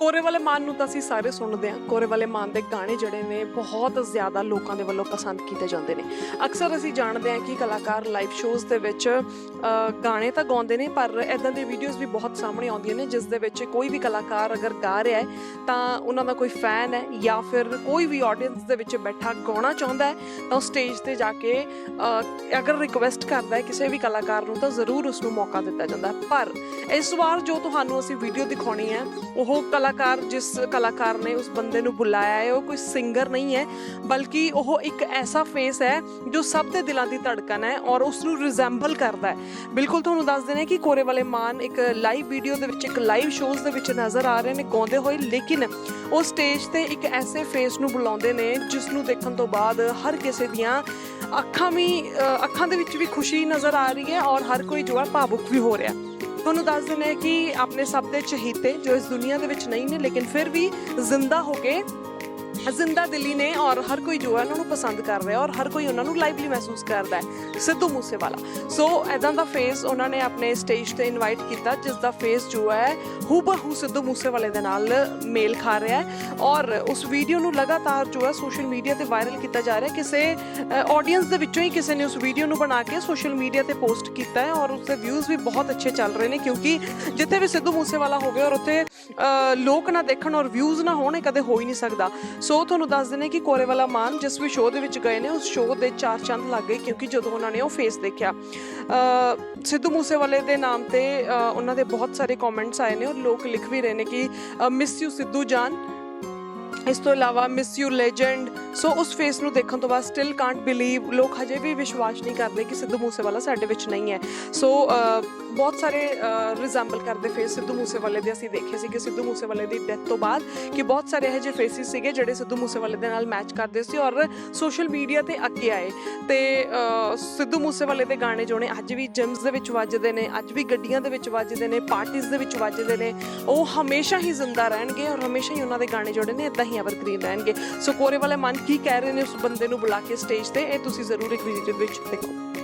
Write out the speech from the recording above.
ਕੋਰੇ ਵਾਲੇ ਮਾਨ ਨੂੰ ਤਾਂ ਅਸੀਂ ਸਾਰੇ ਸੁਣਦੇ ਹਾਂ। ਕੋਰੇ ਵਾਲੇ ਮਾਨ ਦੇ ਗਾਣੇ ਜਿਹੜੇ ਨੇ ਬਹੁਤ ਜ਼ਿਆਦਾ ਲੋਕਾਂ ਦੇ ਵੱਲੋਂ ਪਸੰਦ ਕੀਤੇ ਜਾਂਦੇ ਨੇ। ਅਕਸਰ ਅਸੀਂ ਜਾਣਦੇ ਹਾਂ ਕਿ ਕਲਾਕਾਰ ਲਾਈਵ ਸ਼ੋਜ਼ ਦੇ ਵਿੱਚ ਗਾਣੇ ਤਾਂ ਗਾਉਂਦੇ ਨੇ, ਪਰ ਇਦਾਂ ਦੇ ਵੀਡੀਓਜ਼ ਵੀ ਬਹੁਤ ਸਾਹਮਣੇ ਆਉਂਦੀਆਂ ਨੇ, ਜਿਸ ਦੇ ਵਿੱਚ ਕੋਈ ਵੀ ਕਲਾਕਾਰ ਅਗਰ ਗਾ ਰਿਹਾ ਹੈ, ਤਾਂ ਉਹਨਾਂ ਦਾ ਕੋਈ ਫੈਨ ਹੈ ਜਾਂ ਫਿਰ ਕੋਈ ਵੀ ਆਡੀਅנס ਦੇ ਵਿੱਚ ਬੈਠਾ ਗਾਉਣਾ ਚਾਹੁੰਦਾ ਹੈ, ਤਾਂ ਉਹ ਸਟੇਜ ਤੇ ਜਾ ਕੇ ਅਗਰ ਰਿਕੁਐਸਟ ਕਰਦਾ ਹੈ ਕਿਸੇ ਵੀ ਕਲਾਕਾਰ ਨੂੰ, ਤਾਂ ਜ਼ਰੂਰ ਉਸ ਨੂੰ ਮੌਕਾ ਦਿੱਤਾ ਜਾਂਦਾ ਪਰ ਇਸ ਵਾਰ ਜੋ ਤੁਹਾਨੂੰ ਅਸੀਂ ਵੀਡੀਓ ਦਿਖਾਉਣੀ ਹੈ, ਉਹ ਕਲਾ ਕਲਾਕਾਰ ਜਿਸ ਕਲਾਕਾਰ ਨੇ ਉਸ ਬੰਦੇ ਨੂੰ ਬੁਲਾਇਆ ਹੈ, ਉਹ ਕੋਈ ਸਿੰਗਰ ਨਹੀਂ ਹੈ, ਬਲਕਿ ਉਹ ਇੱਕ ਐਸਾ ਫੇਸ ਹੈ ਜੋ ਸਭ ਦੇ ਦਿਲਾਂ ਦੀ ਧੜਕਨ ਹੈ ਔਰ ਉਸ ਨੂੰ ਰਿਜ਼ੈਂਬਲ ਕਰਦਾ ਹੈ। ਬਿਲਕੁਲ ਤੁਹਾਨੂੰ ਦੱਸ ਦੇਣਾ ਕਿ ਕੋਰੇ ਵਾਲੇ ਮਾਨ ਇੱਕ ਲਾਈਵ ਵੀਡੀਓ ਦੇ ਵਿੱਚ, ਇੱਕ ਲਾਈਵ ਸ਼ੋਜ਼ ਦੇ ਵਿੱਚ ਨਜ਼ਰ ਆ ਰਹੇ ਨੇ, ਗਾਉਂਦੇ ਹੋਏ, ਲੇਕਿਨ ਉਹ ਸਟੇਜ ਤੇ ਇੱਕ ਐਸੇ ਫੇਸ ਨੂੰ ਬੁਲਾਉਂਦੇ ਨੇ ਜਿਸ ਨੂੰ ਦੇਖਣ ਤੋਂ ਬਾਅਦ ਹਰ ਕਿਸੇ ਦੀਆਂ ਅੱਖਾਂ ਵੀ ਅੱਖਾਂ ਦੇ ਵਿੱਚ ਵੀ ਖੁਸ਼ੀ ਨਜ਼ਰ ਆ ਰਹੀ ਹੈ ਔਰ ਹਰ ਕੋਈ ਜੋ ਹੈ ਭਾਵੁਕ ਵੀ ਹੋ ਰਿਹਾ ਤੁਹਾਨੂੰ ਦੱਸ ਦਿੰਦੇ ਹਾਂ ਕਿ ਆਪਣੇ ਸਭ ਦੇ ਚਹੀਤੇ ਜੋ ਇਸ ਦੁਨੀਆ ਦੇ ਵਿੱਚ ਨਹੀਂ ਨੇ, ਲੇਕਿਨ ਫਿਰ ਵੀ ਜ਼ਿੰਦਾ ਹੋ ਕੇ ਜ਼ਿੰਦਾ ਦਿਲੀ ਨੇ ਔਰ ਹਰ ਕੋਈ ਜੋ ਹੈ ਉਹਨਾਂ ਨੂੰ ਪਸੰਦ ਕਰ ਰਿਹਾ ਔਰ ਹਰ ਕੋਈ ਉਹਨਾਂ ਨੂੰ ਲਾਈਵਲੀ ਮਹਿਸੂਸ ਕਰਦਾ ਹੈ। ਸਿੱਧੂ ਮੂਸੇਵਾਲਾ। ਸੋ ਐਦਾਂ ਦਾ ਫੇਸ ਉਹਨਾਂ ਨੇ ਆਪਣੇ ਸਟੇਜ ਤੇ ਇਨਵਾਈਟ ਕੀਤਾ, ਜਿਸ ਦਾ ਫੇਸ ਜੋ ਹੈ, ਹੂਬਹੂ ਸਿੱਧੂ ਮੂਸੇਵਾਲੇ ਦੇ ਨਾਲ ਮੇਲ ਖਾ ਰਿਹਾ ਹੈ। ਔਰ ਉਸ ਵੀਡੀਓ ਨੂੰ ਲਗਾਤਾਰ ਜੋ ਹੈ ਸੋਸ਼ਲ ਮੀਡੀਆ ਤੇ ਵਾਇਰਲ ਕੀਤਾ ਜਾ ਰਿਹਾ ਕਿਸੇ ਆਡੀਅנס ਦੇ ਵਿੱਚੋਂ ਹੀ ਕਿਸੇ ਨੇ ਉਸ ਵੀਡੀਓ ਨੂੰ ਬਣਾ ਕੇ ਸੋਸ਼ਲ ਮੀਡੀਆ ਤੇ ਪੋਸਟ ਕੀਤਾ ਹੈ ਔਰ ਉਸ ਦੇ ਵਿਊਜ਼ ਵੀ ਬਹੁਤ ਅੱਛੇ ਚੱਲ ਰਹੇ ਨੇ ਕਿਉਂਕਿ ਜਿੱਥੇ ਵੀ ਸਿੱਧੂ ਮੂਸੇਵਾਲਾ ਹੋਵੇ ਔਰ ਉੱਥੇ ਲੋਕ ਨਾ ਦੇਖਣ ਔਰ ਵਿਊਜ਼ ਨਾ ਹੋਣ ਕਦੇ ਹੋ ਹੀ ਨਹੀਂ ਸਕਦਾ। ਸੋ ਤੁਹਾਨੂੰ ਦੱਸ ਦਿੰਦੇ ਕਿ ਕੋਰੇ ਵਾਲਾ ਮਾਨ ਜਿਸ ਵੀ ਸ਼ੋਅ ਦੇ ਵਿੱਚ ਗਏ ਨੇ, ਉਸ ਸ਼ੋਅ ਦੇ ਚਾਰ ਚੰਦ ਲੱਗ ਗਏ ਕਿਉਂਕਿ ਜਦੋਂ ਉਹਨਾਂ ਨੇ ਉਹ ਫੇਸ ਦੇਖਿਆ। ਸਿੱਧੂ ਮੂਸੇਵਾਲੇ ਦੇ ਨਾਮ ਤੇ ਉਹਨਾਂ ਦੇ ਬਹੁਤ ਸਾਰੇ ਕਮੈਂਟਸ ਆਏ ਨੇ ਔਰ ਲੋਕ ਲਿਖ ਵੀ ਰਹੇ ਨੇ ਕਿ ਮਿਸ ਯੂ ਸਿੱਧੂ ਜਾਨ। ਇਸ ਤੋਂ ਇਲਾਵਾ ਮਿਸ ਯੂ ਲੈਜੈਂਡ ਸੋ ਉਸ ਫੇਸ ਨੂੰ ਦੇਖਣ ਤੋਂ ਬਾਅਦ ਸਟਿਲ ਕਾਂਟ ਬਿਲੀਵ ਲੋਕ ਹਜੇ ਵੀ ਵਿਸ਼ਵਾਸ ਨਹੀਂ ਕਰਦੇ ਕਿ ਸਿੱਧੂ ਮੂਸੇਵਾਲਾ ਸਾਡੇ ਵਿੱਚ ਨਹੀਂ ਹੈ ਸੋ ਬਹੁਤ ਸਾਰੇ ਰਿਜ਼ੈਂਬਲ ਕਰਦੇ ਫੇਸ ਸਿੱਧੂ ਮੂਸੇਵਾਲੇ ਦੇ ਅਸੀਂ ਦੇਖੇ ਸੀ ਕਿ ਸਿੱਧੂ ਮੂਸੇਵਾਲੇ ਦੀ ਡੈਥ ਤੋਂ ਬਾਅਦ ਕਿ ਬਹੁਤ ਸਾਰੇ ਇਹੋ ਜਿਹੇ ਫੇਸਿਸ ਸੀਗੇ ਜਿਹੜੇ ਸਿੱਧੂ ਮੂਸੇਵਾਲੇ ਦੇ ਨਾਲ ਮੈਚ ਕਰਦੇ ਸੀ ਔਰ ਸੋਸ਼ਲ ਮੀਡੀਆ ਤੇ ਅੱਗੇ ਆਏ ਤੇ ਸਿੱਧੂ ਮੂਸੇਵਾਲੇ ਦੇ ਗਾਣੇ ਜੋਣੇ ਅੱਜ ਵੀ ਜਿਮਸ ਦੇ ਵਿੱਚ ਵੱਜਦੇ ਨੇ ਅੱਜ ਵੀ ਗੱਡੀਆਂ ਦੇ ਵਿੱਚ ਵੱਜਦੇ ਨੇ ਪਾਰਟੀਆਂ ਦੇ ਵਿੱਚ ਵੱਜਦੇ ਨੇ ਉਹ ਹਮੇਸ਼ਾ ਹੀ ਜ਼ਿੰਦਾ ਰਹਿਣਗੇ ਔਰ ਹਮੇਸ਼ਾ ਹੀ ਉਹਨਾਂ ਦੇ ਗਾਣੇ ਜੋੜੇ ਨੇ ਇਦਾਂ ਹੀ ਐਵਰਗ੍ਰੀਨ ਰਹਿਣਗੇ ਸੋ ਕੋਰੇ ਵਾਲੇ ਮਨ ਕੀ ਕਹਿ ਰਹੇ ਨੇ ਉਸ ਬੰਦੇ ਨੂੰ ਬੁਲਾ ਕੇ ਸਟੇਜ ਤੇ? ਇਹ ਤੁਸੀਂ ਜ਼ਰੂਰ ਇੱਕ ਵੀਡੀਓ ਵਿੱਚ ਦੇਖੋ।